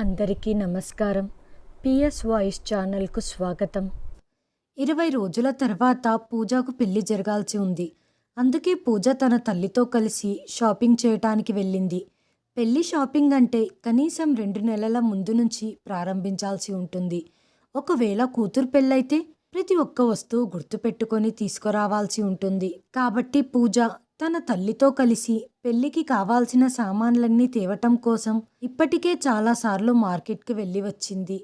అందరికీ నమస్కారం. PS voice ఛానల్కు స్వాగతం. ఇరవై రోజుల తర్వాత పూజకు పెళ్ళి జరగాల్సి ఉంది. అందుకే పూజ తన తల్లితో కలిసి షాపింగ్ చేయటానికి వెళ్ళింది. పెళ్ళి షాపింగ్ అంటే కనీసం రెండు నెలల ముందు నుంచి ప్రారంభించాల్సి ఉంటుంది. ఒకవేళ కూతురు పెళ్ళైతే ప్రతి ఒక్క వస్తువు గుర్తుపెట్టుకొని తీసుకురావాల్సి ఉంటుంది. కాబట్టి పూజ తన తల్లితో కలిసి పెళ్ళికి కావాల్సిన సామాన్లన్నీ తేవటం కోసం ఇప్పటికే చాలాసార్లు మార్కెట్కి వెళ్ళి వచ్చింది.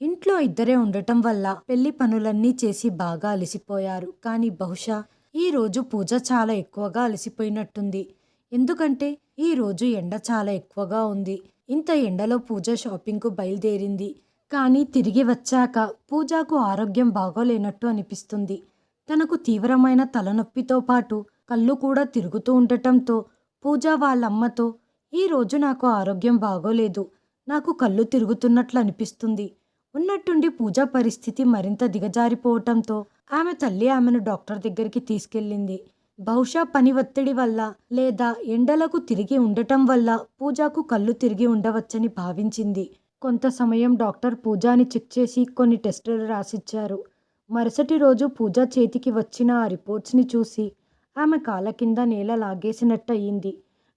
ఇంట్లో ఇద్దరే ఉండటం వల్ల పెళ్ళి పనులన్నీ చేసి బాగా అలసిపోయారు. కానీ బహుశా ఈరోజు పూజ చాలా ఎక్కువగా అలసిపోయినట్టుంది. ఎందుకంటే ఈరోజు ఎండ చాలా ఎక్కువగా ఉంది. ఇంత ఎండలో పూజ షాపింగ్కు బయలుదేరింది. కానీ తిరిగి వచ్చాక పూజకు ఆరోగ్యం బాగోలేనట్టు అనిపిస్తుంది. తనకు తీవ్రమైన తలనొప్పితో పాటు కళ్ళు కూడా తిరుగుతూ ఉండటంతో పూజ వాళ్ళమ్మతో ఈరోజు నాకు ఆరోగ్యం బాగోలేదు. నాకు కళ్ళు తిరుగుతున్నట్లు అనిపిస్తుంది. ఉన్నట్టుండి పూజ పరిస్థితి మరింత దిగజారిపోవటంతో ఆమె తల్లి ఆమెను డాక్టర్ దగ్గరికి తీసుకెళ్ళింది. బహుశా పని ఒత్తిడి వల్ల లేదా ఎండలకు తిరిగి ఉండటం వల్ల పూజకు కళ్ళు తిరిగి ఉండవచ్చని భావించింది. కొంత సమయం డాక్టర్ పూజాని చెక్ చేసి కొన్ని టెస్టులు రాసిచ్చారు. మరుసటి రోజు పూజ చేతికి వచ్చిన ఆ రిపోర్ట్స్ని చూసి ఆమె కాళ్ళ కింద నేల లాగేసినట్టు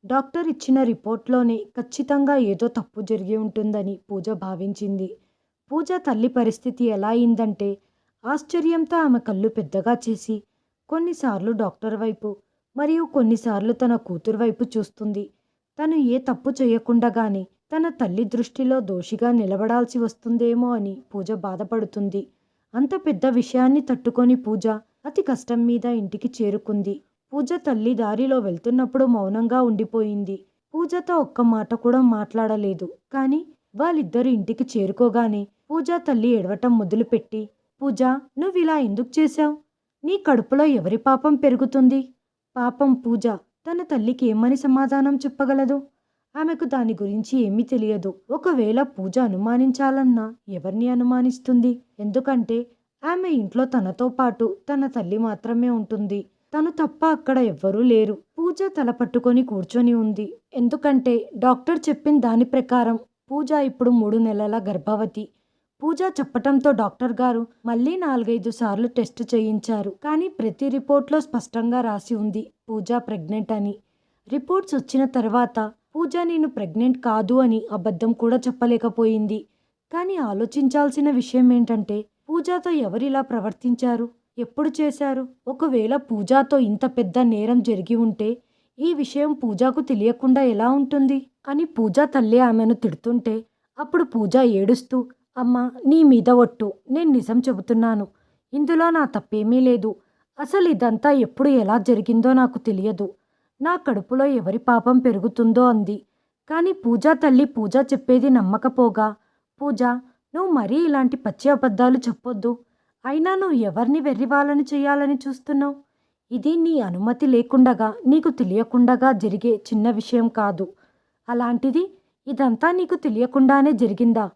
డాక్టర్ ఇచ్చిన రిపోర్ట్లోనే ఖచ్చితంగా ఏదో తప్పు జరిగి ఉంటుందని పూజ భావించింది. పూజ తల్లి పరిస్థితి ఎలా అయిందంటే ఆశ్చర్యంతో ఆమె కళ్ళు పెద్దగా చేసి కొన్నిసార్లు డాక్టర్ వైపు మరియు కొన్నిసార్లు తన కూతురు వైపు చూస్తుంది. తను ఏ తప్పు చేయకుండగానే తన తల్లి దృష్టిలో దోషిగా నిలబడాల్సి వస్తుందేమో అని పూజ బాధపడుతుంది. అంత పెద్ద విషయాన్ని తట్టుకొని పూజ అతి కష్టం మీద ఇంటికి చేరుకుంది. పూజ తల్లి దారిలో వెళ్తున్నప్పుడు మౌనంగా ఉండిపోయింది. పూజతో ఒక్క మాట కూడా మాట్లాడలేదు. కానీ వాళ్ళిద్దరు ఇంటికి చేరుకోగానే పూజ తల్లి ఎడవటం మొదలుపెట్టి పూజ నువ్విలా ఎందుకు చేశావు? నీ కడుపులో ఎవరి పాపం పెరుగుతుంది? పాపం పూజ తన తల్లికి ఏమని సమాధానం చెప్పగలదు? ఆమెకు దాని గురించి ఏమీ తెలియదు. ఒకవేళ పూజ అనుమానించాలన్నా ఎవరిని అనుమానిస్తుంది? ఎందుకంటే ఆమె ఇంట్లో తనతో పాటు తన తల్లి మాత్రమే ఉంటుంది. తను తప్ప అక్కడ ఎవ్వరూ లేరు. పూజ తల పట్టుకొని కూర్చొని ఉంది. ఎందుకంటే డాక్టర్ చెప్పిన దాని ప్రకారం పూజ ఇప్పుడు మూడు నెలల గర్భవతి. పూజ చెప్పటంతో డాక్టర్ గారు మళ్ళీ నాలుగైదు సార్లు టెస్ట్ చేయించారు. కానీ ప్రతి రిపోర్ట్లో స్పష్టంగా రాసి ఉంది పూజ ప్రెగ్నెంట్ అని. రిపోర్ట్స్ వచ్చిన తర్వాత పూజ నేను ప్రెగ్నెంట్ కాదు అని అబద్ధం కూడా చెప్పలేకపోయింది. కానీ ఆలోచించాల్సిన విషయం ఏంటంటే పూజతో ఎవరిలా ప్రవర్తించారు? ఎప్పుడు చేశారు? ఒకవేళ పూజాతో ఇంత పెద్ద నేరం జరిగి ఉంటే ఈ విషయం పూజకు తెలియకుండా ఎలా ఉంటుంది? అని పూజ తల్లి ఆమెను తిడుతుంటే అప్పుడు పూజ ఏడుస్తూ అమ్మా నీ మీద ఒట్టు. నేను నిజం చెబుతున్నాను. ఇందులో నా తప్పేమీ లేదు. అసలు ఇదంతా ఎప్పుడు ఎలా జరిగిందో నాకు తెలియదు. నా కడుపులో ఎవరి పాపం పెరుగుతుందో అంది. కానీ పూజా తల్లి పూజ చెప్పేది నమ్మకపోగా పూజ నువ్వు మరీ ఇలాంటి పచ్చి అబద్ధాలు చెప్పొద్దు. అయినా నువ్వు ఎవరిని వెర్రివాళ్ళని చేయాలని చూస్తున్నావు? ఇది నీ అనుమతి లేకుండగా నీకు తెలియకుండగా జరిగే చిన్న విషయం కాదు. అలాంటిది ఇదంతా నీకు తెలియకుండానే జరిగిందా?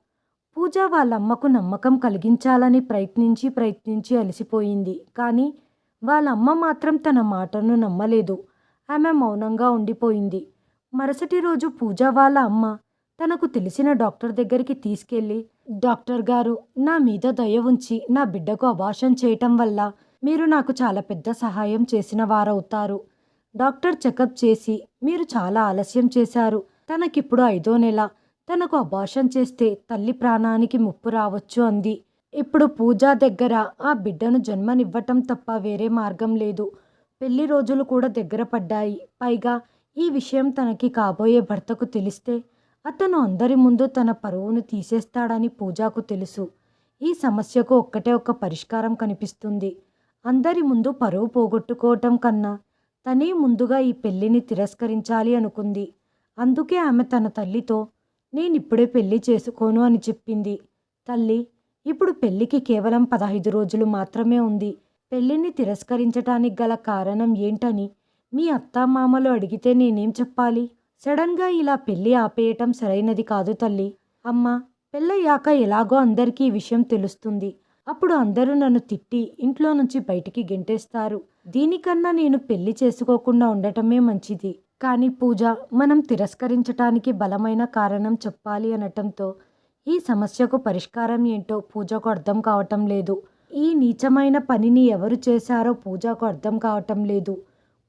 పూజ వాళ్ళమ్మకు నమ్మకం కలిగించాలని ప్రయత్నించి ప్రయత్నించి అలసిపోయింది. కానీ వాళ్ళమ్మ మాత్రం తన మాటను నమ్మలేదు. ఆమె మౌనంగా ఉండిపోయింది. మరుసటి రోజు పూజ వాళ్ళ అమ్మ తనకు తెలిసిన డాక్టర్ దగ్గరికి తీసుకెళ్ళి డాక్టర్ గారు నా మీద దయ ఉంచి నా బిడ్డకు అభాషం చేయటం వల్ల మీరు నాకు చాలా పెద్ద సహాయం చేసిన వారవుతారు. డాక్టర్ చెకప్ చేసి మీరు చాలా ఆలస్యం చేశారు. తనకిప్పుడు ఐదో నెల. తనకు అభాషం చేస్తే తల్లి ప్రాణానికి ముప్పు రావచ్చు అంది. ఇప్పుడు పూజా దగ్గర ఆ బిడ్డను జన్మనివ్వటం తప్ప వేరే మార్గం లేదు. పెళ్ళి రోజులు కూడా దగ్గర పడ్డాయి. పైగా ఈ విషయం తనకి కాబోయే భర్తకు తెలిస్తే అతను అందరి ముందు తన పరువును తీసేస్తాడని పూజాకు తెలుసు. ఈ సమస్యకు ఒక్కటే ఒక్క పరిష్కారం కనిపిస్తుంది. అందరి ముందు పరువు పోగొట్టుకోవటం కన్నా తనే ముందుగా ఈ పెళ్ళిని తిరస్కరించాలి అనుకుంది. అందుకే ఆమె తన తల్లితో నేనిప్పుడే పెళ్ళి చేసుకోను అని చెప్పింది. తల్లి ఇప్పుడు పెళ్ళికి కేవలం పదహైదు రోజులు మాత్రమే ఉంది. పెళ్ళిని తిరస్కరించటానికి గల కారణం ఏంటని మీ అత్తామామలు అడిగితే నేనేం చెప్పాలి? సడన్గా ఇలా పెళ్ళి ఆపేయటం సరైనది కాదు తల్లి. అమ్మా పెళ్ళయ్యాక ఎలాగో అందరికీ ఈ విషయం తెలుస్తుంది. అప్పుడు అందరూ నన్ను తిట్టి ఇంట్లో నుంచి బయటికి గెంటేస్తారు. దీనికన్నా నేను పెళ్ళి చేసుకోకుండా ఉండటమే మంచిది. కానీ పూజ మనం తిరస్కరించటానికి బలమైన కారణం చెప్పాలి అనటంతో ఈ సమస్యకు పరిష్కారం ఏంటో పూజకు అర్థం కావటం లేదు. ఈ నీచమైన పనిని ఎవరు చేశారో పూజకు అర్థం కావటం లేదు.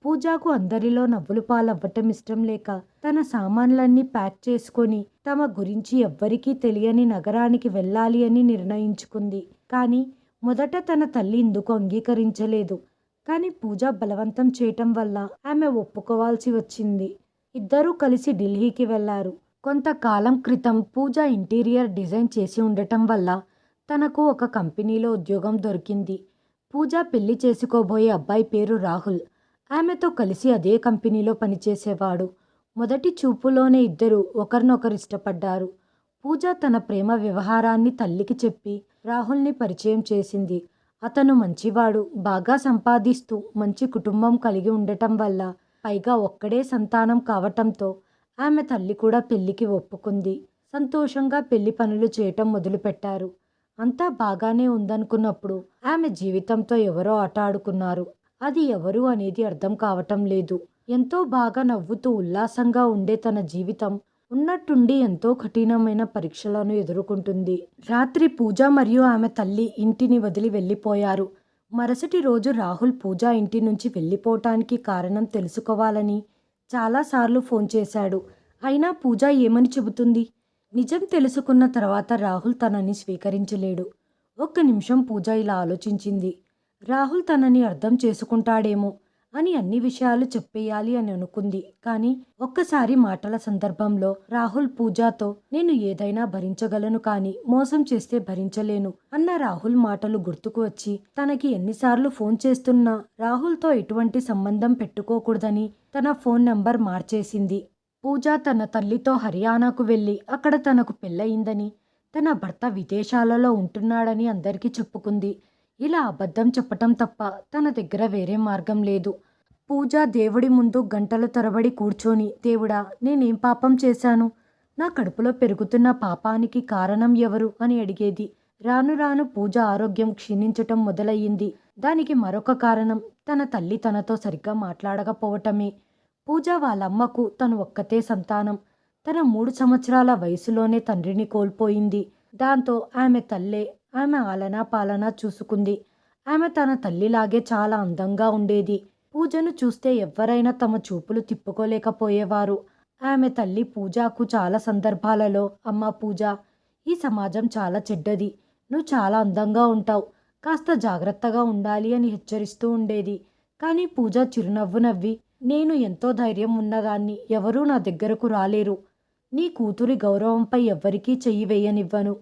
పూజాకు అందరిలో నవ్వులు పాలవ్వటం ఇష్టం లేక తన సామాన్లన్నీ ప్యాక్ చేసుకొని తమ గురించి ఎవ్వరికీ తెలియని నగరానికి వెళ్ళాలి అని నిర్ణయించుకుంది. కానీ మొదట తన తల్లి ఇందుకు అంగీకరించలేదు. కానీ పూజ బలవంతం చేయటం వల్ల ఆమె ఒప్పుకోవాల్సి వచ్చింది. ఇద్దరూ కలిసి ఢిల్లీకి వెళ్ళారు కొంతకాలం క్రితం పూజ ఇంటీరియర్ డిజైన్ చేసి ఉండటం వల్ల తనకు ఒక కంపెనీలో ఉద్యోగం దొరికింది. పూజ పెళ్ళి చేసుకోబోయే అబ్బాయి పేరు రాహుల్. ఆమెతో కలిసి అదే కంపెనీలో పనిచేసేవాడు. మొదటి చూపులోనే ఇద్దరు ఒకరినొకరు ఇష్టపడ్డారు. పూజ తన ప్రేమ వ్యవహారాన్ని తల్లికి చెప్పి రాహుల్ని పరిచయం చేసింది. అతను మంచివాడు బాగా సంపాదిస్తూ మంచి కుటుంబం కలిగి ఉండటం వల్ల పైగా ఒక్కడే సంతానం కావటంతో ఆమె తల్లి కూడా పెళ్ళికి ఒప్పుకుంది. సంతోషంగా పెళ్ళి పనులు చేయటం మొదలుపెట్టారు. అంతా బాగానే ఉందనుకున్నప్పుడు ఆమె జీవితంతో ఎవరో ఆట ఆడుకున్నారు. అది ఎవరు అనేది అర్థం కావటం లేదు. ఎంతో బాగా నవ్వుతూ ఉల్లాసంగా ఉండే తన జీవితం ఉన్నట్టుండి ఎంతో కఠినమైన పరీక్షలను ఎదుర్కొంటుంది. రాత్రి పూజ మరియు ఆమె తల్లి ఇంటిని వదిలి వెళ్ళిపోయారు. మరుసటి రోజు రాహుల్ పూజ ఇంటి నుంచి వెళ్ళిపోవటానికి కారణం తెలుసుకోవాలని చాలాసార్లు ఫోన్ చేశాడు. అయినా పూజ ఏమని చెబుతుంది? నిజం తెలుసుకున్న తర్వాత రాహుల్ తనని స్వీకరించలేడు. ఒక్క నిమిషం పూజ ఇలా ఆలోచించింది. రాహుల్ తనని అర్థం చేసుకుంటాడేమో అని అన్ని విషయాలు చెప్పేయాలి అని అనుకుంది. కానీ ఒక్కసారి మాటల సందర్భంలో రాహుల్ పూజాతో నేను ఏదైనా భరించగలను కానీ మోసం చేస్తే భరించలేను అన్న రాహుల్ మాటలు గుర్తుకు వచ్చి తనకి ఎన్నిసార్లు ఫోన్ చేస్తున్నా రాహుల్తో ఎటువంటి సంబంధం పెట్టుకోకూడదని తన ఫోన్ నంబర్ మార్చేసింది. పూజ తన తల్లితో హర్యానాకు వెళ్ళి అక్కడ తనకు పెళ్ళయిందని తన భర్త విదేశాలలో ఉంటున్నాడని అందరికీ చెప్పుకుంది. ఇలా అబద్ధం చెప్పటం తప్ప తన దగ్గర వేరే మార్గం లేదు. పూజ దేవుడి ముందు గంటల తరబడి కూర్చొని దేవుడా నేనేం పాపం చేశాను? నా కడుపులో పెరుగుతున్న పాపానికి కారణం ఎవరు? అని అడిగేది. రాను రాను పూజ ఆరోగ్యం క్షీణించటం మొదలయ్యింది. దానికి మరొక కారణం తన తల్లి తనతో సరిగ్గా మాట్లాడకపోవటమే. పూజ వాళ్ళమ్మకు తను ఒక్కతే సంతానం. తన మూడు సంవత్సరాల వయసులోనే తండ్రిని కోల్పోయింది. దాంతో ఆమె తల్లే ఆమె ఆలనా పాలనా చూసుకుంది. ఆమె తన తల్లిలాగే చాలా అందంగా ఉండేది. పూజను చూస్తే ఎవ్వరైనా తమ చూపులు తిప్పుకోలేకపోయేవారు. ఆమె తల్లి పూజకు చాలా సందర్భాలలో అమ్మ పూజ ఈ సమాజం చాలా చెడ్డది. నువ్వు చాలా అందంగా ఉంటావు. కాస్త జాగ్రత్తగా ఉండాలి అని హెచ్చరిస్తూ ఉండేది. కానీ పూజ చిరునవ్వు నవ్వి నేను ఎంతో ధైర్యం ఉన్నదాన్ని ఎవరూ నా దగ్గరకు రాలేరు. నీ కూతురి గౌరవంపై ఎవ్వరికీ చెయ్యి వేయనివ్వను.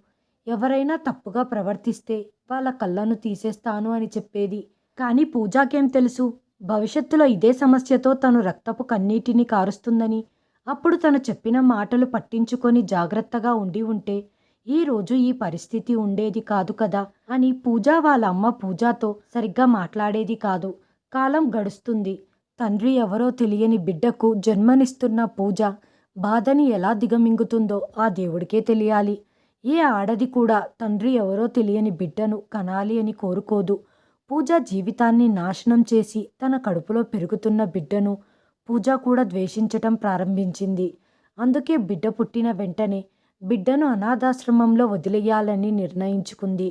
ఎవరైనా తప్పుగా ప్రవర్తిస్తే వాళ్ళ కళ్ళను తీసేస్తాను అని చెప్పేది. కానీ పూజాకేం తెలుసు? భవిష్యత్తులో ఇదే సమస్యతో తను రక్తపు కన్నీటిని కారుస్తుందని అప్పుడు తను చెప్పిన మాటలు పట్టించుకొని జాగ్రత్తగా ఉండి ఉంటే ఈ రోజు ఈ పరిస్థితి ఉండేది కాదు కదా అని పూజా వాళ్ళ అమ్మ పూజాతో సరిగ్గా మాట్లాడేది కాదు. కాలం గడుస్తుంది. తండ్రి ఎవరో తెలియని బిడ్డకు జన్మనిస్తున్న పూజ బాధని ఎలా దిగమింగుతుందో ఆ దేవుడికే తెలియాలి. ఏ ఆడది కూడా తండ్రి ఎవరో తెలియని బిడ్డను కనాలి అని కోరుకోదు. పూజ జీవితాన్ని నాశనం చేసి తన కడుపులో పెరుగుతున్న బిడ్డను పూజ కూడా ద్వేషించటం ప్రారంభించింది. అందుకే బిడ్డ పుట్టిన వెంటనే బిడ్డను అనాథాశ్రమంలో వదిలేయాలని నిర్ణయించుకుంది.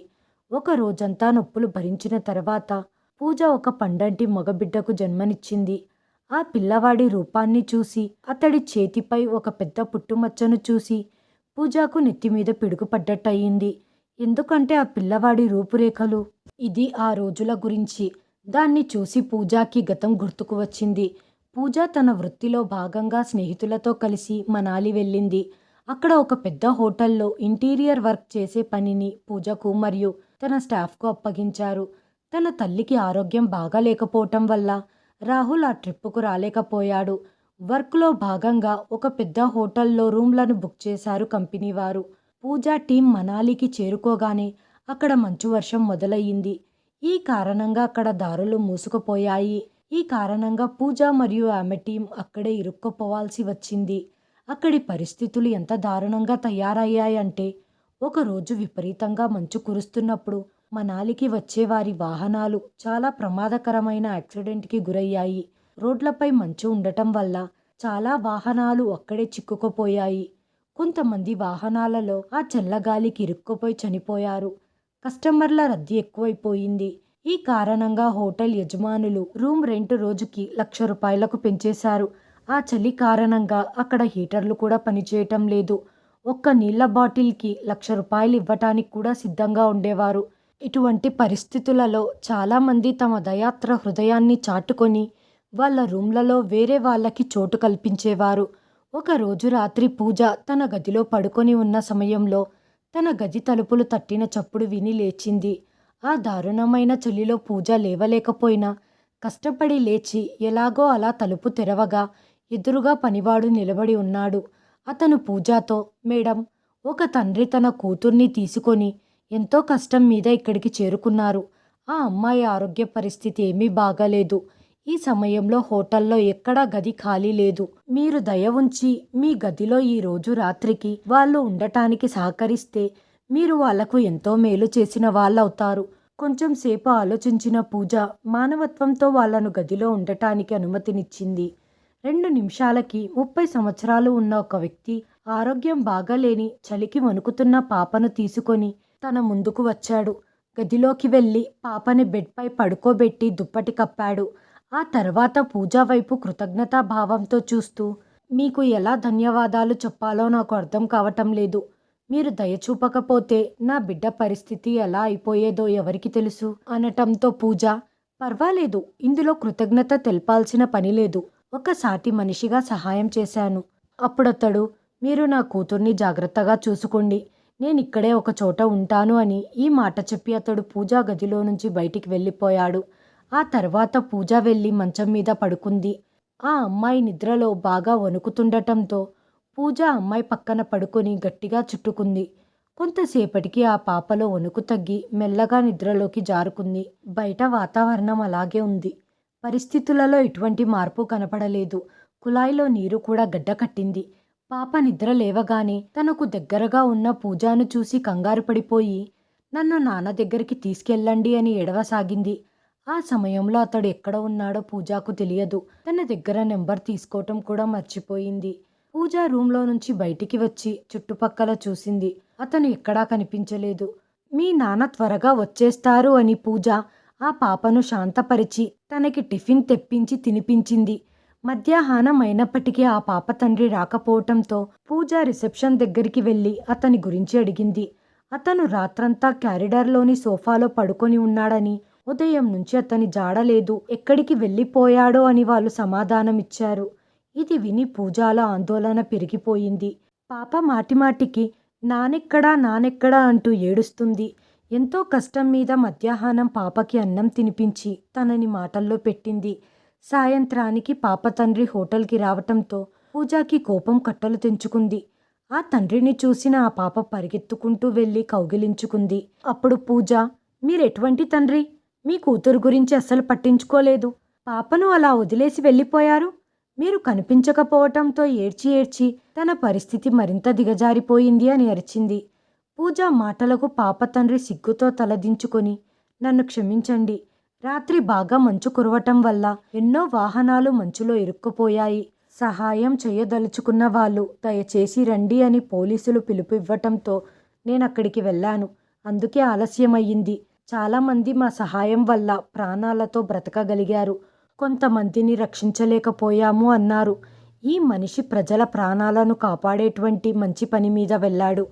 ఒక రోజంతా నొప్పులు భరించిన తర్వాత పూజ ఒక పండంటి మగబిడ్డకు జన్మనిచ్చింది. ఆ పిల్లవాడి రూపాన్ని చూసి అతడి చేతిపై ఒక పెద్ద పుట్టుమచ్చను చూసి పూజాకు నెత్తిమీద పిడుగుపడ్డట్టయింది. ఎందుకంటే ఆ పిల్లవాడి రూపురేఖలు? ఇది ఆ రోజుల గురించి. దాన్ని చూసి పూజాకి గతం గుర్తుకు వచ్చింది. పూజ తన వృత్తిలో భాగంగా స్నేహితులతో కలిసి మనాలి వెళ్ళింది. అక్కడ ఒక పెద్ద హోటల్లో ఇంటీరియర్ వర్క్ చేసే పనిని పూజకు మరియు తన స్టాఫ్కు అప్పగించారు. తన తల్లికి ఆరోగ్యం బాగాలేకపోవటం వల్ల రాహుల్ ఆ ట్రిప్పుకు రాలేకపోయాడు. వర్క్లో భాగంగా ఒక పెద్ద హోటల్లో రూమ్లను బుక్ చేశారు కంపెనీ వారు. పూజా టీం మనాలికి చేరుకోగానే అక్కడ మంచు వర్షం మొదలయ్యింది. ఈ కారణంగా అక్కడ దారులు మూసుకుపోయాయి. ఈ కారణంగా పూజ మరియు ఆమె టీం అక్కడే ఇరుక్కుపోవాల్సి వచ్చింది. అక్కడి పరిస్థితులు ఎంత దారుణంగా తయారయ్యాయంటే ఒకరోజు విపరీతంగా మంచు కురుస్తున్నప్పుడు మనాలికి వచ్చే వారి వాహనాలు చాలా ప్రమాదకరమైన యాక్సిడెంట్కి గురయ్యాయి. రోడ్లపై మంచు ఉండటం వల్ల చాలా వాహనాలు అక్కడే చిక్కుకుపోయాయి. కొంతమంది వాహనాలలో ఆ చల్లగాలికి ఇరుక్కుపోయి చనిపోయారు. కస్టమర్ల రద్దీ ఎక్కువైపోయింది. ఈ కారణంగా హోటల్ యజమానులు రూమ్ రెంట్ రోజుకి లక్ష రూపాయలకు పెంచేశారు. ఆ చలి కారణంగా అక్కడ హీటర్లు కూడా పనిచేయటం లేదు. ఒక్క నీళ్ళ బాటిల్కి లక్ష రూపాయలు ఇవ్వటానికి కూడా సిద్ధంగా ఉండేవారు. ఇటువంటి పరిస్థితులలో చాలామంది తమ దయాత్ర హృదయాన్ని చాటుకొని వాళ్ళ రూమ్లలో వేరే వాళ్ళకి చోటు కల్పించేవారు. ఒకరోజు రాత్రి పూజ తన గదిలో పడుకొని ఉన్న సమయంలో తన గది తలుపులు తట్టిన చప్పుడు విని లేచింది. ఆ దారుణమైన చలిలో పూజ లేవలేకపోయినా కష్టపడి లేచి ఎలాగో అలా తలుపు తెరవగా ఎదురుగా పనివాడు నిలబడి ఉన్నాడు. అతను పూజాతో మేడం ఒక తండ్రి తన కూతుర్ని తీసుకొని ఎంతో కష్టం మీద ఇక్కడికి చేరుకున్నారు. ఆ అమ్మాయి ఆరోగ్య పరిస్థితి ఏమీ బాగాలేదు. ఈ సమయంలో హోటల్లో ఎక్కడా గది ఖాళీ లేదు. మీరు దయ ఉంచి మీ గదిలో ఈ రోజు రాత్రికి వాళ్ళు ఉండటానికి సహకరిస్తే మీరు వాళ్ళకు ఎంతో మేలు చేసిన వాళ్ళవుతారు. కొంచెం సేపు ఆలోచించిన పూజ మానవత్వంతో వాళ్ళను గదిలో ఉండటానికి అనుమతినిచ్చింది. రెండు నిమిషాలకి ముప్పై సంవత్సరాలు ఉన్న ఒక వ్యక్తి ఆరోగ్యం బాగాలేని చలికి వణుకుతున్న పాపను తీసుకొని తన ముందుకు వచ్చాడు. గదిలోకి వెళ్ళి పాపని బెడ్పై పడుకోబెట్టి దుప్పటి కప్పాడు. ఆ తర్వాత పూజ వైపు కృతజ్ఞతాభావంతో చూస్తూ మీకు ఎలా ధన్యవాదాలు చెప్పాలో నాకు అర్థం కావటం లేదు. మీరు దయచూపకపోతే నా బిడ్డ పరిస్థితి ఎలా అయిపోయేదో ఎవరికి తెలుసు అనటంతో పూజ పర్వాలేదు ఇందులో కృతజ్ఞత తెలపాల్సిన పని లేదు. ఒక సాటి మనిషిగా సహాయం చేశాను. అప్పుడతడు మీరు నా కూతుర్ని జాగ్రత్తగా చూసుకోండి. నేను ఇక్కడే ఒక చోట ఉంటాను అని ఈ మాట చెప్పి అతడు పూజా గదిలో నుంచి బయటికి వెళ్ళిపోయాడు. ఆ తర్వాత పూజ వెళ్ళి మంచం మీద పడుకుంది. ఆ అమ్మాయి నిద్రలో బాగా వణుకుతుండటంతో పూజ అమ్మాయి పక్కన పడుకొని గట్టిగా చుట్టుకుంది. కొంతసేపటికి ఆ పాపలో వణుకు తగ్గి మెల్లగా నిద్రలోకి జారుకుంది. బయట వాతావరణం అలాగే ఉంది. పరిస్థితులలో ఎటువంటి మార్పు కనపడలేదు. కుళాయిలో నీరు కూడా గడ్డకట్టింది పాప నిద్ర లేవగానే తనకు దగ్గరగా ఉన్న పూజాను చూసి కంగారు పడిపోయి నన్ను నాన్న దగ్గరికి తీసుకెళ్ళండి అని ఎడవసాగింది ఆ సమయంలో అతడు ఎక్కడ ఉన్నాడో పూజాకు తెలియదు. తన దగ్గర నెంబర్ తీసుకోవటం కూడా మర్చిపోయింది. పూజ రూమ్లో నుంచి బయటికి వచ్చి చుట్టుపక్కల చూసింది. అతను ఎక్కడా కనిపించలేదు. మీ నాన్న త్వరగా వచ్చేస్తారు అని పూజ ఆ పాపను శాంతపరిచి తనకి టిఫిన్ తెప్పించి తినిపించింది. మధ్యాహ్నం అయినప్పటికీ ఆ పాప తండ్రి రాకపోవటంతో పూజ రిసెప్షన్ దగ్గరికి వెళ్ళి అతని గురించి అడిగింది. అతను రాత్రంతా క్యారిడార్లోని సోఫాలో పడుకొని ఉన్నాడని ఉదయం నుంచి అతని జాడలేదు ఎక్కడికి వెళ్ళిపోయాడో అని వాళ్ళు సమాధానమిచ్చారు. ఇది విని పూజాలో ఆందోళన పెరిగిపోయింది. పాప మాటిమాటికి నానెక్కడా నానెక్కడా అంటూ ఏడుస్తుంది. ఎంతో కష్టం మీద మధ్యాహ్నం పాపకి అన్నం తినిపించి తనని మాటల్లో పెట్టింది. సాయంత్రానికి పాప తండ్రి హోటల్కి రావటంతో పూజాకి కోపం కట్టలు తెంచుకుంది. ఆ తండ్రిని చూసిన ఆ పాప పరిగెత్తుకుంటూ వెళ్ళి కౌగిలించుకుంది. అప్పుడు పూజ మీరెటువంటి తండ్రి? మీ కూతురు గురించి అస్సలు పట్టించుకోలేదు. పాపను అలా వదిలేసి వెళ్ళిపోయారు. మీరు కనిపించకపోవటంతో ఏడ్చి ఏడ్చి తన పరిస్థితి మరింత దిగజారిపోయింది అని అరిచింది. పూజ మాటలకు పాప తండ్రి సిగ్గుతో తలదించుకొని నన్ను క్షమించండి. రాత్రి బాగా మంచు కురవటం వల్ల ఎన్నో వాహనాలు మంచులో ఇరుక్కుపోయాయి. సహాయం చేయదలుచుకున్న వాళ్ళు దయచేసి రండి అని పోలీసులు పిలుపు ఇవ్వటంతో నేను అక్కడికి వెళ్ళాను. అందుకే ఆలస్యమయ్యింది. చాలామంది మా సహాయం వల్ల ప్రాణాలతో బ్రతకగలిగారు. కొంతమందిని రక్షించలేకపోయాము అన్నారు. ఈ మనిషి ప్రజల ప్రాణాలను కాపాడేటువంటి మంచి పని మీద వెళ్ళాడు.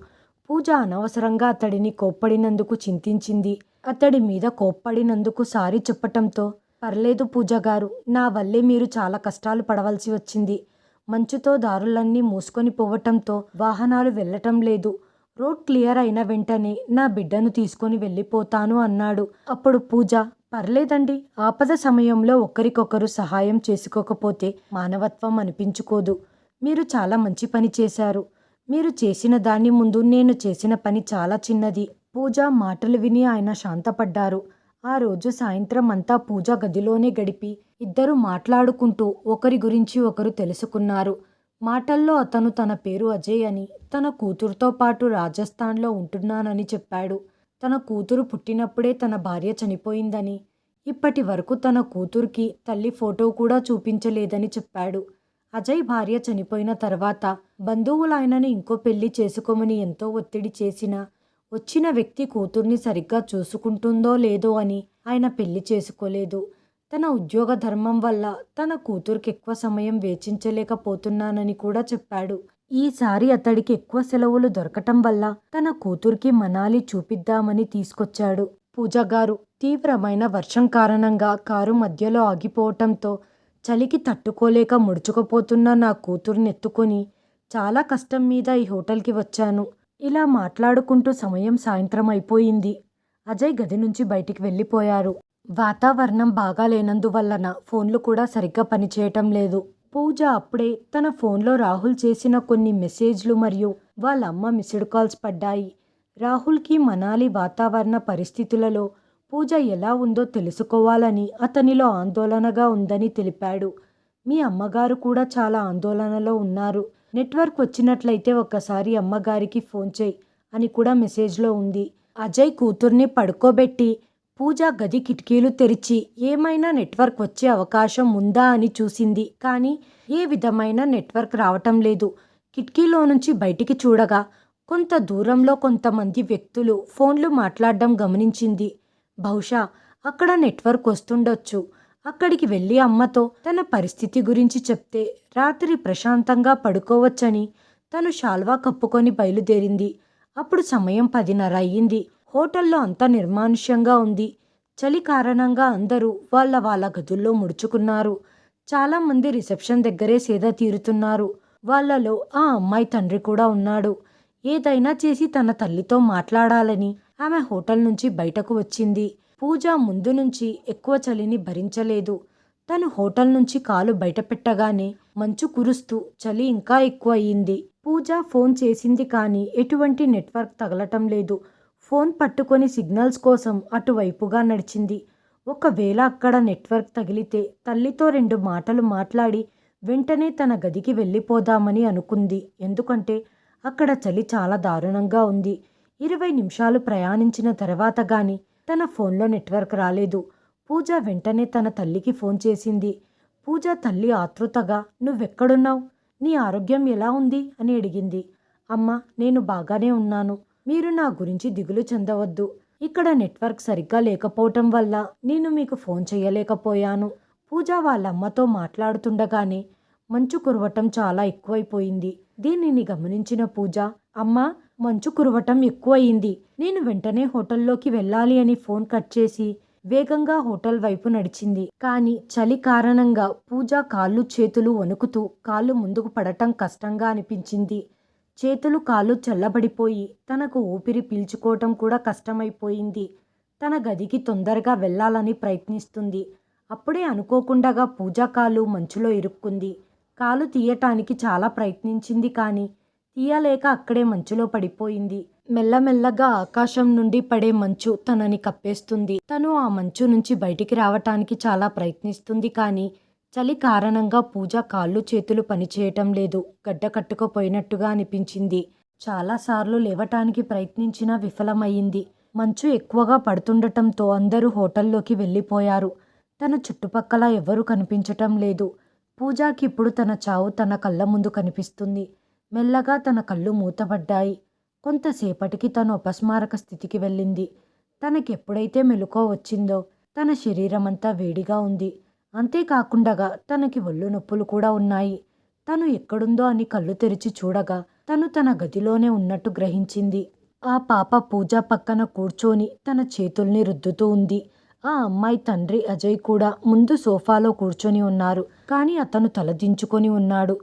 పూజ అనవసరంగా అతడిని కోప్పడినందుకు చింతించింది. అతడి మీద కోప్పడినందుకు సారీ చెప్పటంతో పర్లేదు పూజ గారు నా వల్లే మీరు చాలా కష్టాలు పడవలసి వచ్చింది. మంచుతో దారులన్నీ మూసుకొని పోవటంతో వాహనాలు వెళ్ళటం లేదు. రోడ్ క్లియర్ అయిన వెంటనే నా బిడ్డను తీసుకొని వెళ్ళిపోతాను అన్నాడు. అప్పుడు పూజ పర్లేదండి ఆపద సమయంలో ఒకరికొకరు సహాయం చేసుకోకపోతే మానవత్వం అనిపించుకోదు. మీరు చాలా మంచి పని చేశారు. మీరు చేసిన దాన్ని ముందు నేను చేసిన పని చాలా చిన్నది. పూజ మాటలు విని ఆయన శాంతపడ్డారు. ఆ రోజు సాయంత్రం అంతా పూజ గదిలోనే గడిపి ఇద్దరు మాట్లాడుకుంటూ ఒకరి గురించి ఒకరు తెలుసుకున్నారు. మాటల్లో అతను తన పేరు అజయ్ అని తన కూతురుతో పాటు రాజస్థాన్లో ఉంటున్నానని చెప్పాడు. తన కూతురు పుట్టినప్పుడే తన భార్య చనిపోయిందని ఇప్పటి వరకు తన కూతురికి తల్లి ఫోటో కూడా చూపించలేదని చెప్పాడు. అజయ్ భార్య చనిపోయిన తర్వాత బంధువులు ఆయనను ఇంకో పెళ్ళి చేసుకోమని ఎంతో ఒత్తిడి చేసినా వచ్చిన వ్యక్తి కూతుర్ని సరిగ్గా చూసుకుంటుందో లేదో అని ఆయన పెళ్ళి చేసుకోలేదు. తన ఉద్యోగ ధర్మం వల్ల తన కూతురికి ఎక్కువ సమయం వేచించలేకపోతున్నానని కూడా చెప్పాడు. ఈసారి అతడికి ఎక్కువ సెలవులు దొరకటం వల్ల తన కూతురికి మనాలి చూపిద్దామని తీసుకొచ్చాడు. పూజగారు తీవ్రమైన వర్షం కారణంగా కారు మధ్యలో ఆగిపోవటంతో చలికి తట్టుకోలేక ముడుచుకుపోతున్న నా కూతుర్ని ఎత్తుకొని చాలా కష్టం మీద ఈ హోటల్కి వచ్చాను. ఇలా మాట్లాడుకుంటూ సమయం సాయంత్రం అయిపోయింది. అజయ్ గది నుంచి బయటికి వెళ్ళిపోయారు. వాతావరణం బాగాలేనందువలన ఫోన్లు కూడా సరిగ్గా పనిచేయటం లేదు. పూజ అప్పుడే తన ఫోన్లో రాహుల్ చేసిన కొన్ని మెసేజ్లు మరియు వాళ్ళ అమ్మ మిస్డ్ కాల్స్ పడ్డాయి. రాహుల్కి మనాలి వాతావరణ పరిస్థితులలో పూజ ఎలా ఉందో తెలుసుకోవాలని అతనిలో ఆందోళనగా ఉందని తెలిపాడు. మీ అమ్మగారు కూడా చాలా ఆందోళనలో ఉన్నారు. నెట్వర్క్ వచ్చినట్లయితే ఒక్కసారి అమ్మగారికి ఫోన్ చేయి అని కూడా మెసేజ్లో ఉంది. అజయ్ కూతుర్ని పడుకోబెట్టి పూజ గది కిటికీలు తెరిచి ఏమైనా నెట్వర్క్ వచ్చే అవకాశం ఉందా అని చూసింది. కానీ ఏ విధమైన నెట్వర్క్ రావటం లేదు. కిటికీలో నుంచి బయటికి చూడగా కొంత దూరంలో కొంతమంది వ్యక్తులు ఫోన్లు మాట్లాడడం గమనించింది. బహుశా అక్కడ నెట్వర్క్ వస్తుండొచ్చు. అక్కడికి వెళ్ళి అమ్మతో తన పరిస్థితి గురించి చెప్తే రాత్రి ప్రశాంతంగా పడుకోవచ్చని తను షాల్వా కప్పుకొని బయలుదేరింది. అప్పుడు సమయం పదిన్నర అయ్యింది. హోటల్లో అంతా నిర్మానుష్యంగా ఉంది. చలి కారణంగా అందరూ వాళ్ళ వాళ్ళ గదుల్లో ముడుచుకున్నారు. చాలామంది రిసెప్షన్ దగ్గరే సేద తీరుతున్నారు. వాళ్ళలో ఆ అమ్మాయి తండ్రి కూడా ఉన్నాడు. ఏదైనా చేసి తన తల్లితో మాట్లాడాలని ఆమె హోటల్ నుంచి బయటకు వచ్చింది. పూజ ముందు నుంచి ఎక్కువ చలిని భరించలేదు. తను హోటల్ నుంచి కాలు బయట పెట్టగానే మంచు కురుస్తూ చలి ఇంకా ఎక్కువ అయ్యింది పూజ ఫోన్ చేసింది కానీ ఎటువంటి నెట్వర్క్ తగలటం లేదు. ఫోన్ పట్టుకొని సిగ్నల్స్ కోసం అటువైపుగా నడిచింది. ఒకవేళ అక్కడ నెట్వర్క్ తగిలితే తల్లితో రెండు మాటలు మాట్లాడి వెంటనే తన గదికి వెళ్ళిపోదామని అనుకుంది. ఎందుకంటే అక్కడ చలి చాలా దారుణంగా ఉంది. ఇరవై నిమిషాలు ప్రయాణించిన తర్వాత గాని తన ఫోన్లో నెట్వర్క్ రాలేదు. పూజ వెంటనే తన తల్లికి ఫోన్ చేసింది. పూజ తల్లి ఆతృతగా నువ్వెక్కడున్నావు? నీ ఆరోగ్యం ఎలా ఉంది? అని అడిగింది. అమ్మ నేను బాగానే ఉన్నాను. మీరు నా గురించి దిగులు చెందవద్దు. ఇక్కడ నెట్వర్క్ సరిగ్గా లేకపోవటం వల్ల నేను మీకు ఫోన్ చేయలేకపోయాను. పూజ వాళ్ళ అమ్మతో మాట్లాడుతుండగానే మంచు కురవటం చాలా ఎక్కువైపోయింది. దీనిని గమనించిన పూజ అమ్మ మంచు కురవటం ఎక్కువయింది నేను వెంటనే హోటల్లోకి వెళ్ళాలి అని ఫోన్ కట్ చేసి వేగంగా హోటల్ వైపు నడిచింది. కానీ చలి కారణంగా పూజ కాళ్ళు చేతులు వణుకుతూ కాళ్ళు ముందుకు పడటం కష్టంగా అనిపించింది. చేతులు కాళ్ళు చల్లబడిపోయి తనకు ఊపిరి పీల్చుకోవటం కూడా కష్టమైపోయింది. తన గదికి తొందరగా వెళ్ళాలని ప్రయత్నిస్తుంది. అప్పుడే అనుకోకుండగా పూజా కాలు మంచులో ఇరుక్కుంది. కాలు తీయటానికి చాలా ప్రయత్నించింది కానీ తీయలేక అక్కడే మంచులో పడిపోయింది. మెల్లమెల్లగా ఆకాశం నుండి పడే మంచు తనని కప్పేస్తుంది. తను ఆ మంచు నుంచి బయటికి రావటానికి చాలా ప్రయత్నిస్తుంది కానీ చలి కారణంగా పూజ కాళ్ళు చేతులు పనిచేయటం లేదు. గడ్డ కట్టుకుపోయినట్టుగా అనిపించింది. చాలాసార్లు లేవటానికి ప్రయత్నించినా విఫలమయ్యింది. మంచు ఎక్కువగా పడుతుండటంతో అందరూ హోటల్లోకి వెళ్ళిపోయారు. తన చుట్టుపక్కల ఎవరూ కనిపించటం లేదు. పూజాకి ఇప్పుడు తన చావు తన కళ్ళ ముందు కనిపిస్తుంది. మెల్లగా తన కళ్ళు మూతబడ్డాయి కొంతసేపటికి తను అపస్మారక స్థితికి వెళ్ళింది. తనకెప్పుడైతే మెలుకో వచ్చిందో తన శరీరం అంతా వేడిగా ఉంది. అంతేకాకుండా తనకి ఒళ్ళు నొప్పులు కూడా ఉన్నాయి. తను ఎక్కడుందో అని కళ్ళు తెరిచి చూడగా తను తన గదిలోనే ఉన్నట్టు గ్రహించింది. ఆ పాప పూజ పక్కన కూర్చొని తన చేతుల్ని రుద్దుతూ ఉంది. ఆ అమ్మాయి తండ్రి అజయ్ కూడా ముందు సోఫాలో కూర్చొని ఉన్నారు. కానీ అతను తలదించుకొని ఉన్నాడు.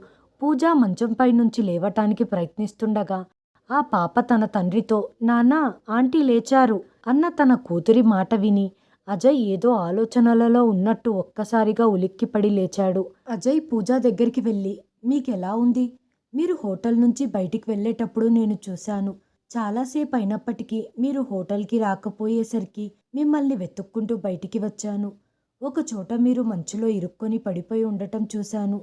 పూజ మంచంపై నుంచి లేవటానికి ప్రయత్నిస్తుండగా ఆ పాప తన తండ్రితో నానా ఆంటీ లేచారు అన్న తన కూతురి మాట విని అజయ్ ఏదో ఆలోచనలలో ఉన్నట్టు ఒక్కసారిగా ఉలిక్కిపడి లేచాడు. అజయ్ పూజ దగ్గరికి వెళ్ళి మీకెలా ఉంది? మీరు హోటల్ నుంచి బయటికి వెళ్ళేటప్పుడు నేను చూశాను. చాలాసేపు అయినప్పటికీ మీరు హోటల్కి రాకపోయేసరికి మిమ్మల్ని వెతుక్కుంటూ బయటికి వచ్చాను. ఒక చోట మీరు మంచులో ఇరుక్కొని పడిపోయి ఉండటం చూశాను.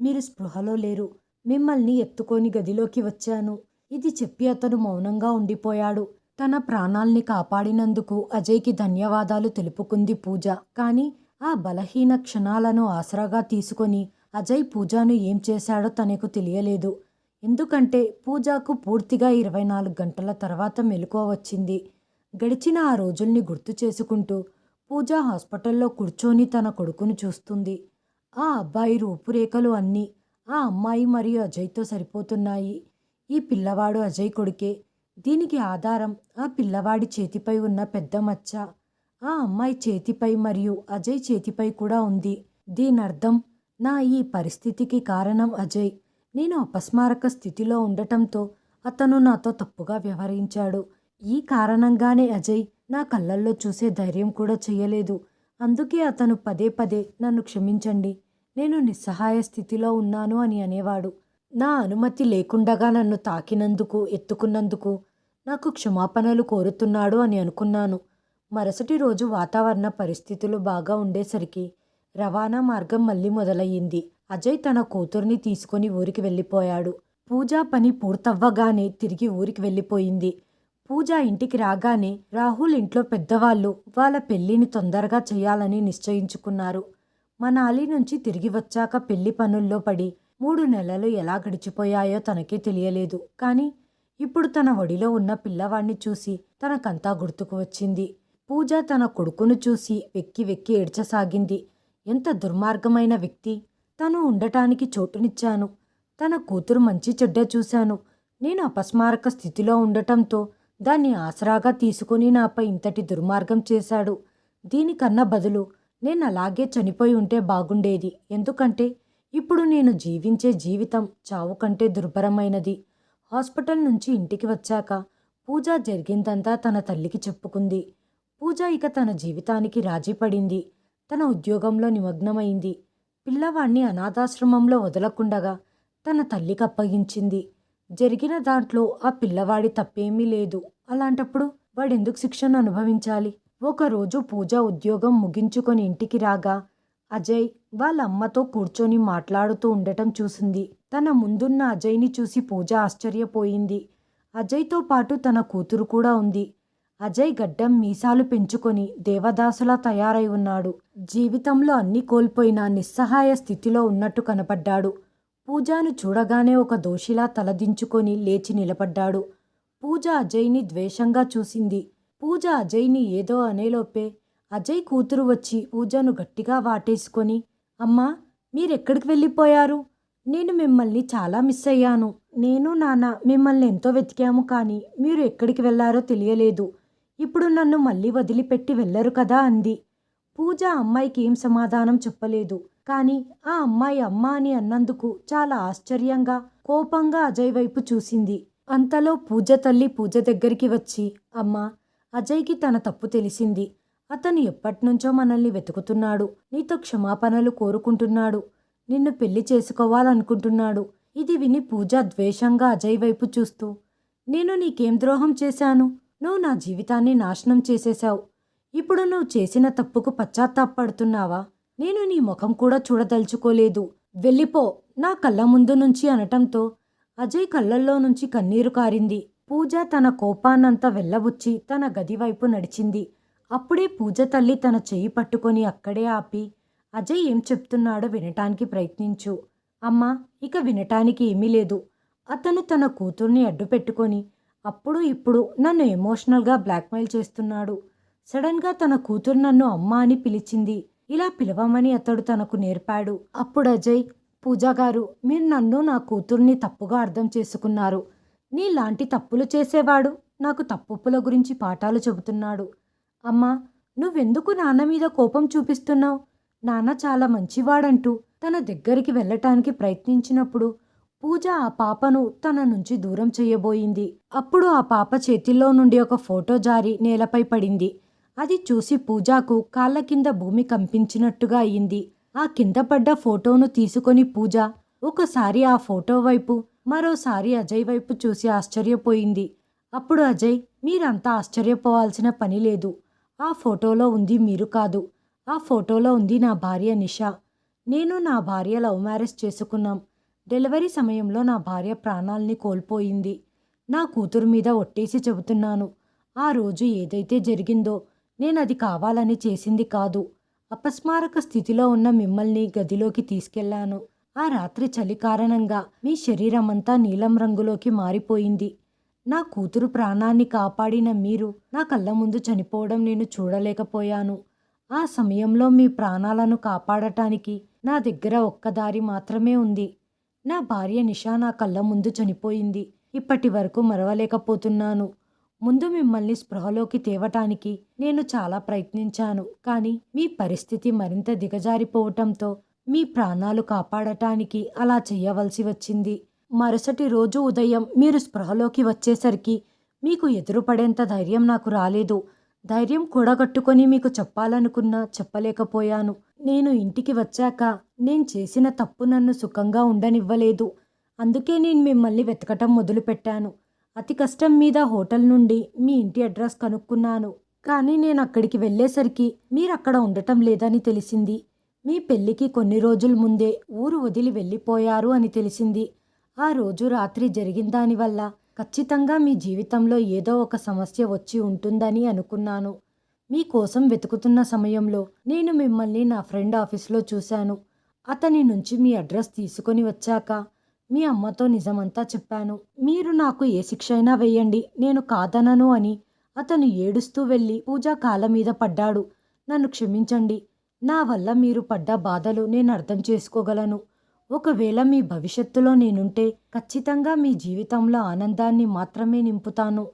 మీరు స్పృహలో లేరు. మిమ్మల్ని ఎత్తుకొని గదిలోకి వచ్చాను. ఇది చెప్పి అతను మౌనంగా ఉండిపోయాడు. తన ప్రాణాల్ని కాపాడినందుకు అజయ్కి ధన్యవాదాలు తెలుపుకుంది పూజ. కానీ ఆ బలహీన క్షణాలను ఆసరాగా తీసుకొని అజయ్ పూజాను ఏం చేశాడో తనకు తెలియలేదు. ఎందుకంటే పూజకు పూర్తిగా ఇరవై నాలుగు గంటల తర్వాత మెలకువ వచ్చింది. గడిచిన ఆ రోజుల్ని గుర్తు చేసుకుంటూ పూజ హాస్పిటల్లో కూర్చొని తన కొడుకును చూస్తుంది. ఆ అబ్బాయి రూపురేఖలు అన్నీ ఆ అమ్మాయి మరియు అజయ్తో సరిపోతున్నాయి. ఈ పిల్లవాడు అజయ్ కొడుకే. దీనికి ఆధారం ఆ పిల్లవాడి చేతిపై ఉన్న పెద్ద మచ్చ ఆ అమ్మాయి చేతిపై మరియు అజయ్ చేతిపై కూడా ఉంది. దీని అర్థం నా ఈ పరిస్థితికి కారణం అజయ్. నేను అపస్మారక స్థితిలో ఉండటంతో అతను నాతో తప్పుగా వ్యవహరించాడు. ఈ కారణంగానే అజయ్ నా కళ్ళల్లో చూసే ధైర్యం కూడా చేయలేదు. అందుకే అతను పదే పదే నన్ను క్షమించండి నేను నిస్సహాయ స్థితిలో ఉన్నాను అని అనేవాడు. నా అనుమతి లేకుండగా నన్ను తాకినందుకు ఎత్తుకున్నందుకు నాకు క్షమాపణలు కోరుతున్నాడు అని అనుకున్నాను. మరుసటి రోజు వాతావరణ పరిస్థితులు బాగా ఉండేసరికి రవాణా మార్గం మళ్ళీ మొదలయ్యింది. అజయ్ తన కూతుర్ని తీసుకొని ఊరికి వెళ్ళిపోయాడు. పూజా పని పూర్తవ్వగానే తిరిగి ఊరికి వెళ్ళిపోయింది. పూజ ఇంటికి రాగానే రాహుల్ ఇంట్లో పెద్దవాళ్ళు వాళ్ళ పెళ్ళిని తొందరగా చేయాలని నిశ్చయించుకున్నారు. మనాలి నుంచి తిరిగి వచ్చాక పెళ్ళి పనుల్లో పడి మూడు నెలలు ఎలా గడిచిపోయాయో తనకే తెలియలేదు. కానీ ఇప్పుడు తన ఒడిలో ఉన్న పిల్లవాణ్ణి చూసి తనకంతా గుర్తుకు వచ్చింది. పూజ తన కొడుకును చూసి వెక్కి వెక్కి ఏడ్చసాగింది. ఎంత దుర్మార్గమైన వ్యక్తి. తను ఉండటానికి చోటునిచ్చాను. తన కూతురు మంచి చెడ్డ చూశాను. నేను అపస్మారక స్థితిలో ఉండటంతో దాన్ని ఆసరాగా తీసుకుని నాపై ఇంతటి దుర్మార్గం చేశాడు. దీనికన్నా బదులు నేను అలాగే చనిపోయి ఉంటే బాగుండేది. ఎందుకంటే ఇప్పుడు నేను జీవించే జీవితం చావు కంటే దుర్భరమైనది. హాస్పిటల్ నుంచి ఇంటికి వచ్చాక పూజ జరిగిందంతా తన తల్లికి చెప్పుకుంది. పూజ ఇక తన జీవితానికి రాజీ పడింది. తన ఉద్యోగంలో నిమగ్నమైంది. పిల్లవాణ్ణి అనాథాశ్రమంలో వదలకుండగా తన తల్లికి అప్పగించింది. జరిగిన దాంట్లో ఆ పిల్లవాడి తప్పేమీ లేదు. అలాంటప్పుడు వాడెందుకు శిక్షను అనుభవించాలి? ఒకరోజు పూజ ఉద్యోగం ముగించుకొని ఇంటికి రాగా అజయ్ వాళ్ళ అమ్మతో కూర్చొని మాట్లాడుతూ ఉండటం చూసింది. తన ముందున్న అజయ్ని చూసి పూజ ఆశ్చర్యపోయింది. అజయ్తో పాటు తన కూతురు కూడా ఉంది. అజయ్ గడ్డం మీసాలు పెంచుకొని దేవదాసులా తయారై ఉన్నాడు. జీవితంలో అన్ని కోల్పోయిన నిస్సహాయ స్థితిలో ఉన్నట్టు కనపడ్డాడు. పూజాను చూడగానే ఒక దోషిలా తలదించుకొని లేచి నిలబడ్డాడు. పూజ అజయ్ని ద్వేషంగా చూసింది. పూజ అజయ్ని ఏదో అనేలోపే అజయ్ కూతురు వచ్చి పూజను గట్టిగా వాటేసుకొని అమ్మా మీరెక్కడికి వెళ్ళిపోయారు? నేను మిమ్మల్ని చాలా మిస్ అయ్యాను. నేను నాన్న మిమ్మల్ని ఎంతో వెతికాము కానీ మీరు ఎక్కడికి వెళ్ళారో తెలియలేదు. ఇప్పుడు నన్ను మళ్ళీ వదిలిపెట్టి వెళ్ళరు కదా అంది. పూజ అమ్మాయికి ఏం సమాధానం చెప్పలేదు. కానీ ఆ అమ్మాయి అమ్మ అని అన్నందుకు చాలా ఆశ్చర్యంగా కోపంగా అజయ్ వైపు చూసింది. అంతలో పూజ తల్లి పూజ దగ్గరికి వచ్చి అమ్మ అజయ్కి తన తప్పు తెలిసింది. అతను ఎప్పటినుంచో మనల్ని వెతుకుతున్నాడు. నీతో క్షమాపణలు కోరుకుంటున్నాడు. నిన్ను పెళ్ళి చేసుకోవాలనుకుంటున్నాడు. ఇది విని పూజ ద్వేషంగా అజయ్ వైపు చూస్తూ నేను నీకేం ద్రోహం చేశాను? నువ్వు నా జీవితాన్ని నాశనం చేసేశావు. ఇప్పుడు నువ్వు చేసిన తప్పుకు పశ్చాత్తాపడుతున్నావా? నేను నీ ముఖం కూడా చూడదలుచుకోలేదు. వెళ్ళిపో. నా కళ్ళ ముందు నుంచి అనటంతో అజయ్ కళ్ళల్లో నుంచి కన్నీరు కారింది. పూజ తన కోపాన్నంతా వెళ్ళబుచ్చి తన గది వైపు నడిచింది. అప్పుడే పూజ తల్లి తన చెయ్యి పట్టుకొని అక్కడే ఆపి అజయ్ ఏం చెప్తున్నాడో వినటానికి ప్రయత్నించు. అమ్మా ఇక వినటానికి ఏమీ లేదు. అతను తన కూతుర్ని అడ్డు పెట్టుకొని అప్పుడు ఇప్పుడు నన్ను ఎమోషనల్గా బ్లాక్మెయిల్ చేస్తున్నాడు. సడన్గా తన కూతురు నన్ను అమ్మ అని పిలిచింది. ఇలా పిలవమని అతడు తనకు నేర్పాడు. అప్పుడు అజయ్ పూజా గారు మీరు నన్ను నా కూతుర్ని తప్పుగా అర్థం చేసుకున్నారు. నీలాంటి తప్పులు చేసేవాడు నాకు తప్పుల గురించి పాఠాలు చెబుతున్నాడు. అమ్మా నువ్వెందుకు నాన్న మీద కోపం చూపిస్తున్నావు? నాన్న చాలా మంచివాడంటూ తన దగ్గరికి వెళ్ళటానికి ప్రయత్నించినప్పుడు పూజ ఆ పాపను తన నుంచి దూరం చేయబోయింది. అప్పుడు ఆ పాప చేతిలో నుండి ఒక ఫోటో జారి నేలపై పడింది. అది చూసి పూజకు కాళ్ళ కింద భూమి కంపించినట్టుగా అయింది. ఆ కింద పడ్డ ఫోటోను తీసుకొని పూజ ఒకసారి ఆ ఫోటో వైపు మరోసారి అజయ్ వైపు చూసి ఆశ్చర్యపోయింది. అప్పుడు అజయ్ మీరంతా ఆశ్చర్యపోవాల్సిన పని లేదు. ఆ ఫోటోలో ఉంది మీరు కాదు. ఆ ఫోటోలో ఉంది నా భార్య నిషా. నేను నా భార్య లవ్ మ్యారేజ్ చేసుకున్నాం. డెలివరీ సమయంలో నా భార్య ప్రాణాల్ని కోల్పోయింది. నా కూతురు మీద ఒట్టేసి చెబుతున్నాను. ఆ రోజు ఏదైతే జరిగిందో నేను అది కావాలని చేసింది కాదు. అపస్మారక స్థితిలో ఉన్న మిమ్మల్ని గదిలోకి తీసుకెళ్ళాను. ఆ రాత్రి చలి కారణంగా మీ శరీరమంతా నీలం రంగులోకి మారిపోయింది. నా కూతురు ప్రాణాన్ని కాపాడిన మీరు నా కళ్ళ ముందు చనిపోవడం నేను చూడలేకపోయాను. ఆ సమయంలో మీ ప్రాణాలను కాపాడటానికి నా దగ్గర ఒక్క దారి మాత్రమే ఉంది. నా భార్య నిషా నా కళ్ళ ముందు చనిపోయింది. ఇప్పటి వరకు మరవలేకపోతున్నాను. ముందు మిమ్మల్ని స్పృహలోకి తేవటానికి నేను చాలా ప్రయత్నించాను. కానీ మీ పరిస్థితి మరింత దిగజారిపోవటంతో మీ ప్రాణాలు కాపాడటానికి అలా చేయవలసి వచ్చింది. మరుసటి రోజు ఉదయం మీరు స్పృహలోకి వచ్చేసరికి మీకు ఎదురుపడేంత ధైర్యం నాకు రాలేదు. ధైర్యం కూడగట్టుకొని మీకు చెప్పాలనుకున్నా చెప్పలేకపోయాను. నేను ఇంటికి వచ్చాక నేను చేసిన తప్పు నన్ను సుఖంగా ఉండనివ్వలేదు. అందుకే నేను మిమ్మల్ని వెతకటం మొదలుపెట్టాను. అతి కష్టం మీద హోటల్ నుండి మీ ఇంటి అడ్రస్ కనుక్కున్నాను. కానీ నేను అక్కడికి వెళ్ళేసరికి మీరు అక్కడ ఉండటం లేదని తెలిసింది. మీ పెళ్ళికి కొన్ని రోజుల ముందే ఊరు వదిలి వెళ్ళిపోయారు అని తెలిసింది. ఆ రోజు రాత్రి జరిగిన దానివల్ల ఖచ్చితంగా మీ జీవితంలో ఏదో ఒక సమస్య వచ్చి ఉంటుందని అనుకున్నాను. మీకోసం వెతుకుతున్న సమయంలో నేను మిమ్మల్ని నా ఫ్రెండ్ ఆఫీస్లో చూశాను. అతని నుంచి మీ అడ్రస్ తీసుకొని వచ్చాక మీ అమ్మతో నిజమంతా చెప్పాను. మీరు నాకు ఏ శిక్ష అయినా వేయండి నేను కాదనను అని అతను ఏడుస్తూ వెళ్ళి పూజా కాళ్ళ మీద పడ్డాడు. నన్ను క్షమించండి నా వల్ల మీరు పడ్డ బాధలు నేను అర్థం చేసుకోగలను. ఒకవేళ మీ భవిష్యత్తులో నేనుంటే ఖచ్చితంగా మీ జీవితంలో ఆనందాన్ని మాత్రమే నింపుతాను.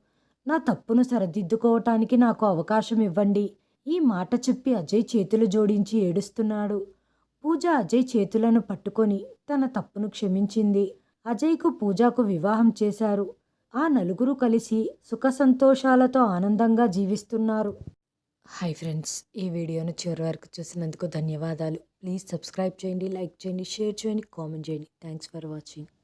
నా తప్పును సరిదిద్దుకోవటానికి నాకు అవకాశం ఇవ్వండి. ఈ మాట చెప్పి అజయ్ చేతులు జోడించి ఏడుస్తున్నాడు. పూజ అజయ్ చేతులను పట్టుకొని తన తప్పును క్షమించింది. అజయ్కు పూజకు వివాహం చేశారు. ఆ నలుగురు కలిసి సుఖ సంతోషాలతో ఆనందంగా జీవిస్తున్నారు. హాయ్ ఫ్రెండ్స్ ఈ వీడియోను చివరి వరకు చూసినందుకు ధన్యవాదాలు. ప్లీజ్ సబ్స్క్రైబ్ చేయండి లైక్ చేయండి షేర్ చేయండి కామెంట్ చేయండి. Thanks for watching